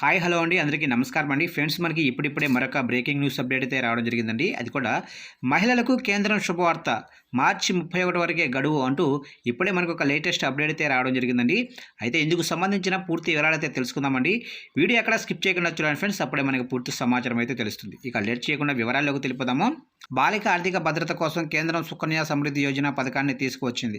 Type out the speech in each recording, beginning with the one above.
Hi hello అండి. అందరికీ నమస్కారం అండి. ఫ్రెండ్స్ మనకి ఇప్పుడిప్పుడే మరొక బ్రేకింగ్ న్యూస్ అప్డేట్ అయితే రావడం జరిగిందండి. అది కూడా మహిళలకు కేంద్రం శుభవార్త. మార్చి ముప్పై ఒకటి వరకే గడువు అంటూ ఇప్పుడే మనకు ఒక లేటెస్ట్ అప్డేట్ అయితే రావడం జరిగిందండి. అయితే ఇందుకు సంబంధించిన పూర్తి వివరాలు అయితే తెలుసుకుందామండి. వీడియో ఎక్కడ స్కిప్ చేయకుండా చూడండి ఫ్రెండ్స్. అప్పుడే మనకి పూర్తి సమాచారం అయితే తెలుస్తుంది. ఇక లేట్ చేయకుండా వివరాల్లోకి తెలుపుదాము. బాలిక ఆర్థిక భద్రత కోసం కేంద్రం సుకన్య సమృద్ధి యోజన పథకాన్ని తీసుకువచ్చింది.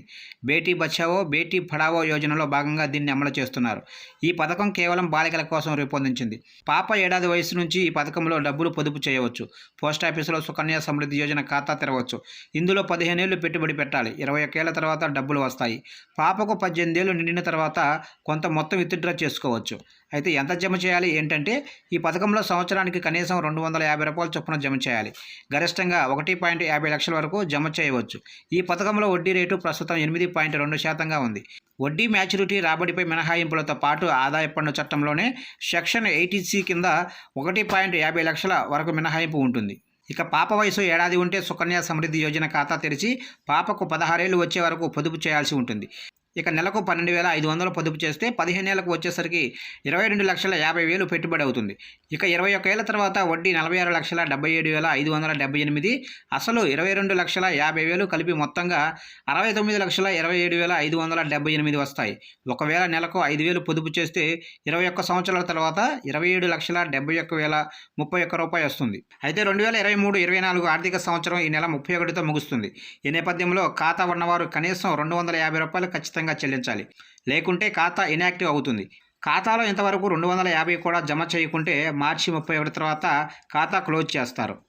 బేటీ బచావో బేటీ పడావో యోజనలో భాగంగా దీన్ని అమలు చేస్తున్నారు. ఈ పథకం కేవలం బాలికల కోసం రూపొందించింది. పాప ఏడాది వయసు నుంచి ఈ పథకంలో డబ్బులు పొదుపు చేయవచ్చు. పోస్ట్ ఆఫీసులో సుకన్య సమృద్ధి యోజన ఖాతా తెరవచ్చు. ఇందులో పదిహేనేళ్ళు పెట్టుబడి పెట్టాలి. ఇరవై ఒకేళ్ళ తర్వాత డబ్బులు వస్తాయి. పాపకు పద్దెనిమిది ఏళ్ళు నిండిన తర్వాత కొంత మొత్తం విత్డ్రా చేసుకోవచ్చు. అయితే ఎంత జమ చేయాలి? ఏంటంటే ఈ పథకంలో సంవత్సరానికి కనీసం రెండు వందల యాభై రూపాయల చొప్పున జమ చేయాలి. గరిష్టంగా ఒకటి పాయింట్ యాభై లక్షల వరకు జమ చేయవచ్చు. ఈ పథకంలో వడ్డీ రేటు ప్రస్తుతం ఎనిమిది పాయింట్ రెండు శాతంగా ఉంది. వడ్డీ మ్యాచ్యూరిటీ రాబడిపై మినహాయింపులతో పాటు ఆదాయ పన్ను చట్టంలోనే సెక్షన్ ఎయిటీసీ కింద ఒకటి పాయింట్ యాభై లక్షల వరకు మినహాయింపు ఉంటుంది. ఇక పాప వయసు ఏడాది ఉంటే సుకన్య సమృద్ధి యోజన ఖాతా తెరిచి పాపకు పదహారేళ్ళు వచ్చే వరకు పొదుపు చేయాల్సి ఉంటుంది. ఇక నెలకు పన్నెండు వేల ఐదు వందలు పొదుపు చేస్తే పదిహేను పదిహేనేళ్ళకు వచ్చేసరికి ఇరవై రెండు లక్షల యాభై వేలు పెట్టుబడి అవుతుంది. ఇక ఇరవై ఒక ఏళ్ళ తర్వాత వడ్డీ నలభై ఆరు లక్షల డెబ్బై ఏడు వేల ఐదు వందల డెబ్బై ఎనిమిది అసలు ఇరవై రెండు లక్షల యాభై వేలు కలిపి మొత్తంగా అరవై తొమ్మిది లక్షల ఇరవై ఏడు వేల ఐదు వందల డెబ్బై ఎనిమిది వస్తాయి. ఒకవేళ నెలకు ఐదు వేలు పొదుపు చేస్తే ఇరవై ఒక్క సంవత్సరాల తర్వాత ఇరవై ఏడు లక్షల డెబ్బై ఒక్క వేల ముప్పై ఒక్క రూపాయి వస్తుంది. అయితే రెండు వేల ఇరవై మూడు ఇరవై నాలుగు ఆర్థిక సంవత్సరం ఈ నెల ముప్పై ఒకటితో ముగుస్తుంది. ఈ నేపథ్యంలో ఖాతా ఉన్నవారు కనీసం రెండు వందల యాభై రూపాయలు ఖచ్చితంగా ఖచ్చితంగా చెల్లించాలి. లేకుంటే ఖాతా ఇన్యాక్టివ్ అవుతుంది. ఖాతాలో ఇంతవరకు రెండు వందల యాభై కూడా జమ చేయకుంటే మార్చి ముప్పై ఒకటి తర్వాత ఖాతా క్లోజ్ చేస్తారు.